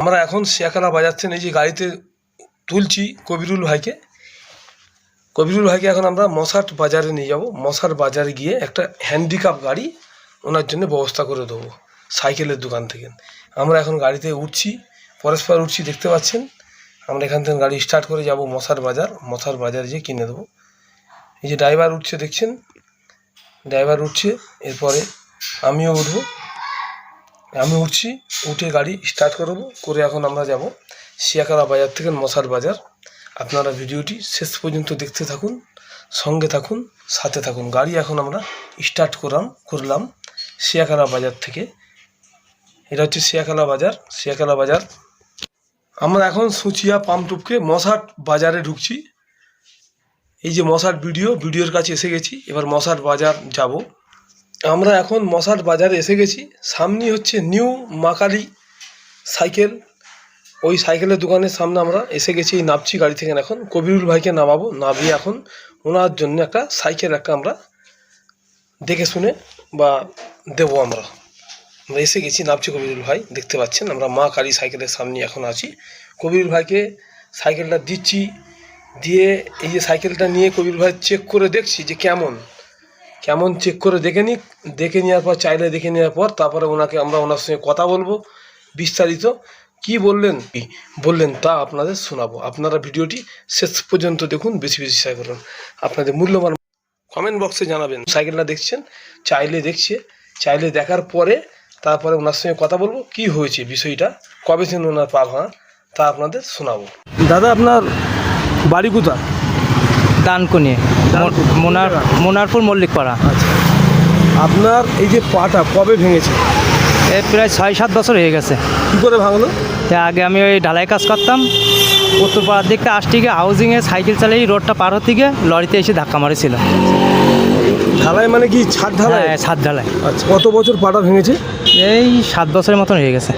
আমরা এখন শিয়াখানা থেকে এই যে গাড়িতে তুলছি কবিরুল ভাইকে। কবিরুল ভাইকে এখন আমরা মশাট বাজারে নিয়ে যাব। মশার বাজারে গিয়ে একটা হ্যান্ডিক্যাপ গাড়ি ওনার জন্য ব্যবস্থা করে দেবো সাইকেলের দোকান থেকে। আমরা এখন গাড়িতে উঠছি, পরস্পর উঠছি, দেখতে পাচ্ছেন? আমরা এখান থেকে গাড়ি স্টার্ট করে যাব মশার বাজার। মশার বাজারে যেয়ে কিনে দেবো। এই যে ড্রাইভার উঠছে, দেখছেন? ড্রাইভার উঠছে, এরপরে আমিও উঠবো। আমি উঠছি, উঠে গাড়ি স্টার্ট করব করে এখন আমরা যাব শিয়াকারা বাজার থেকে মশার বাজার। আপনারা ভিডিওটি শেষ পর্যন্ত দেখতে থাকুন, সঙ্গে থাকুন, সাথে থাকুন। গাড়ি এখন আমরা স্টার্ট করলাম করলাম শিয়াকারা বাজার থেকে। এটা হচ্ছে শিয়াকালা বাজার শিয়াকালা বাজার। আমরা এখন সুচিয়া পামটুপকে মশাট বাজারে ঢুকছি। এই যে মশার ভিডিও ভিডিওর কাছে এসে গেছি, এবার মশার বাজার যাব। আমরা এখন মশার বাজারে এসে গেছি। সামনে হচ্ছে নিউ মাকালি সাইকেল। ওই সাইকেলের দোকানের সামনে আমরা এসে গেছি নামছি গাড়ি থেকে এখন। কবিরুল ভাইকে নামাবো, নামিয়ে এখন ওনার জন্য একটা সাইকেল একটা আমরা দেখে শুনে বা দেবো আমরা। আমরা এসে গেছি, নামছি কবিরুল ভাই, দেখতে পাচ্ছেন আমরা মা কালী সাইকেলের সামনে এখন আছি। কবিরুল ভাইকে সাইকেলটা দিচ্ছি, দিয়ে এই যে সাইকেলটা নিয়ে কবির ভাই চেক করে দেখছি যে কেমন। কেমন চেক করে দেখে নিই দেখে নেওয়ার পর, চাইলে দেখে নেওয়ার পর, তারপরে ওনাকে আমরা ওনার সঙ্গে কথা বলব, বিস্তারিত। কি বললেন? কি বললেন, তা আপনাদের শোনাবো। আপনারা ভিডিওটি শেষ পর্যন্ত দেখুন, বেশি বেশি শেয়ার করুন। আপনাদের মূল্যবান কমেন্ট বক্সে জানাবেন। সাইকেলটা দেখছেন? চাইলে দেখছে, চাইলে দেখার পরে তারপরে ওনার সঙ্গে কথা বলব, কি হয়েছে বিষয়টা, কবে থেকে ওনার পা ভাঙা তা আপনাদের শোনাবো। দাদা, আপনার বাড়ি কোথায়? দানকুনি মোনার মোনারপুর মল্লিকপাড়া। আচ্ছা। আপনার এই যে পাটা কবে ভেঙেছে? এ প্রায় ছয় সাত বছর হয়ে গেছে। কী করে ভাঙলো? আগে আমি ওই ঢালাই কাজ করতাম। উত্তরপাড়ার দিকটা আসতে গিয়ে হাউজিংয়ে সাইকেল চালিয়ে রোডটা পার হতে গিয়ে লরিতে এসে ধাক্কা মারেছিল। ঢালাই মানে কি ছাদ ঢালাই? হ্যাঁ ছাদ ঢালাই। আচ্ছা কত বছর পাটা ভেঙেছে? এই সাত বছরের মতন হয়ে গেছে।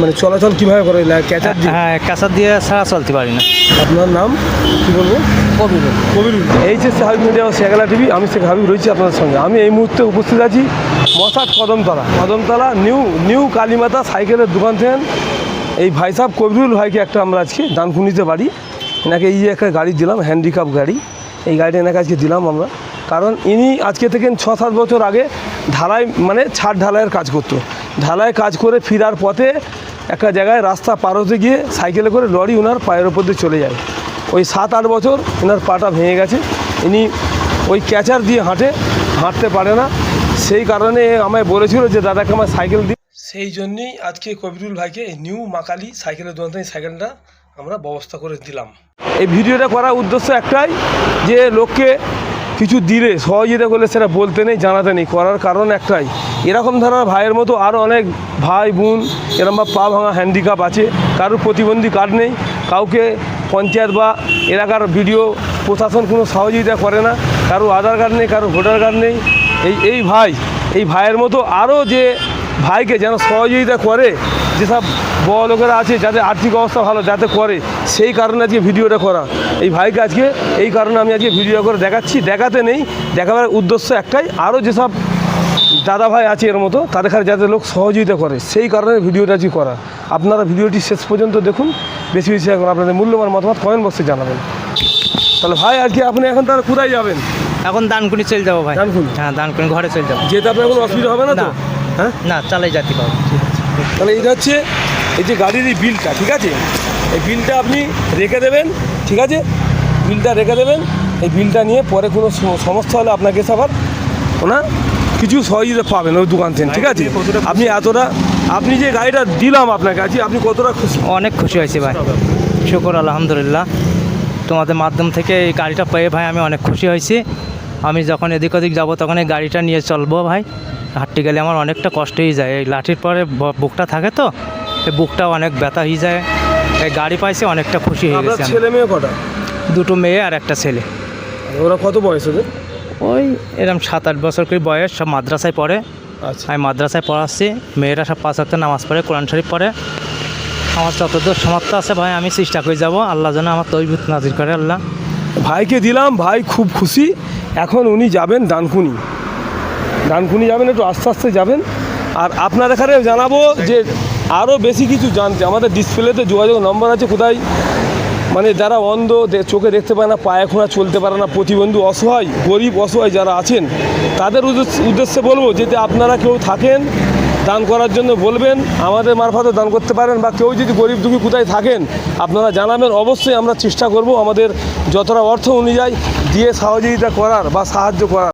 মানে চলাচল কীভাবে করে না ক্যাচার দিয়ে? হ্যাঁ কাঁচার দিয়ে ছাড়া চলতে পারি না। আপনার নাম? কি বলব? কবিরুল কবিরুল এই যে সাহেব মিডিয়া ও শেখালা টিভি আমি শেখ হাবিব রয়েছি আপনাদের সঙ্গে। আমি এই মুহূর্তে উপস্থিত আছি মশাট কদমতলা। কদমতলা নিউ নিউ কালীমাতা সাইকেলের দোকান থেকে। এই ভাই সাহেব কবিরুল ভাইকে একটা আমরা আজকে দানকুনিতে পারি। এনাকে এই যে একটা গাড়ি দিলাম হ্যান্ডিক্যাপ গাড়ি। এই গাড়িটা এনাকে আজকে দিলাম আমরা। কারণ ইনি আজকে থেকে ছ সাত বছর আগে ঢালাই মানে ছাদ ঢালাইয়ের কাজ করতো। ঢালাই কাজ করে ফেরার পথে একটা জায়গায় রাস্তা পার হতে গিয়ে সাইকেলে করে লরি ওনার পায়ের ওপর দিয়ে চলে যায়। ওই সাত আট বছর এনার পাটা ভেঙে গেছে। ইনি ওই ক্যাচার দিয়ে হাঁটে হাঁটতে পারে না। সেই কারণে আমায় বলেছিল যে দাদাকে আমার সাইকেল দিই সেই জন্যেই আজকে কবিরুল ভাইকে নিউ মাকালি সাইকেলের দোকান থেকে সাইকেলটা আমরা ব্যবস্থা করে দিলাম। এই ভিডিওটা করার উদ্দেশ্য একটাই যে লোককে কিছু দিলে সহযোগিতা করলে সেটা বলতে নেই জানাতে নেই করার কারণ একটাই। এরকম ধরনের ভাইয়ের মতো আরও অনেক ভাই, বোন এরকম বা পা ভাঙা হ্যান্ডিক্যাপ আছে। কারোর প্রতিবন্ধী কার্ড নেই, কাউকে পঞ্চায়েত বা এলাকার ভিডিও প্রশাসন কোনো সহযোগিতা করে না, কারও আধার কার্ড নেই, কারও ভোটার কার্ড নেই। এই এই ভাই, এই ভাইয়ের মতো আরও যে ভাইকে যেন সহযোগিতা করে, যেসব বড় লোকেরা আছে, যাদের আর্থিক অবস্থা ভালো, যাতে করে, সেই কারণে আজকে ভিডিওটা করা। এই ভাইকে আজকে, এই কারণে আমি আজকে ভিডিও করে দেখাচ্ছি। দেখাতে নেই, দেখাবার উদ্দেশ্য একটাই আরও যেসব দাদা ভাই আছে এর মতো তাদের কাছে যাতে লোক সহযোগিতা করে সেই কারণে ভিডিওটা আজকে করা। আপনারা ভিডিওটি শেষ পর্যন্ত দেখুন বেশি বেশি এখন আপনাদের মূল্যবান মতামত কমেন্ট বক্সে জানাবেন। তাহলে ভাই আজকে আপনি এখন তাহলে কোথায় যাবেন? এখন দানকুনি চলে যাব ভাই। দানকুনি? হ্যাঁ দানকুনি ঘরে চলে যাব। যেতে আপনার কোনো অসুবিধা হবে না তো। হ্যাঁ? না চালাই যেতে পারব তাহলে এটা হচ্ছে এই যে গাড়ির এই বিলটা ঠিক আছে? এই বিলটা আপনি রেখে দেবেন ঠিক আছে? বিলটা রেখে দেবেন এই বিলটা নিয়ে পরে কোনো সমস্যা হলে আপনাকে আবার ওনার কিছু সহযোগিতা পাবেন ওই দোকান থেকে ঠিক আছে? আপনি এতটা আপনি যে গাড়িটা দিলাম আপনার কাছে আপনি কতটা খুশি? অনেক খুশি হয়েছি ভাই। শুকর আলহামদুলিল্লাহ। তোমাদের মাধ্যম থেকে এই গাড়িটা পেয়ে ভাই আমি অনেক খুশি হয়েছি। আমি যখন এদিক ওদিক যাব তখন এই গাড়িটা নিয়ে চলবো ভাই। হাঁটতে গেলে আমার অনেকটা কষ্ট হয়ে যায়। এই লাঠির পরে বুকটা থাকে তো এই বুকটা অনেক ব্যথা হয়ে যায়। এই গাড়ি পাইছে অনেকটা খুশি হয়ে গেছে ছেলে মেয়ে কটা? দুটো মেয়ে আর একটা ছেলে। ওরা কত বয়স ওদের? ওই এরকম সাত আট বছর করে বয়স সব মাদ্রাসায় পড়ে। আচ্ছা। আমি মাদ্রাসায় পড়াচ্ছি মেয়েরা সব পাঁচ হাজার নামাজ পড়ে কোরআন শরীফ পড়ে। আমার যতদূর সামর্থ্য আছে ভাই আমি চেষ্টা করে যাব। আল্লাহ যেন আমার তৈবুত নাজির করে আল্লাহ। ভাইকে দিলাম ভাই খুব খুশি। এখন উনি যাবেন ডানকুনি। ডানকুনি যাবেন একটু আস্তে আস্তে যাবেন। আর আপনার এখানে জানাব যে আরও বেশি কিছু জানতে আমাদের ডিসপ্লেতে যোগাযোগ নম্বর আছে কোথায়? মানে যারা অন্ধ চোখে দেখতে পায় না, পায়ে খোঁড়া চলতে পারে না, প্রতিবন্ধী অসহায়, গরিব অসহায় যারা আছেন, তাদের উদ্দেশ্যে বলব যদি আপনারা কেউ থাকেন, দান করার জন্য বলবেন, আমাদের মারফতে দান করতে পারেন, বা কেউ যদি গরিব দুঃখী কোথায় থাকেন, আপনারা জানাবেন। অবশ্যই আমরা চেষ্টা করব আমাদের যতটা অর্থ অনুযায়ী দিয়ে সহযোগিতা করার বা সাহায্য করার।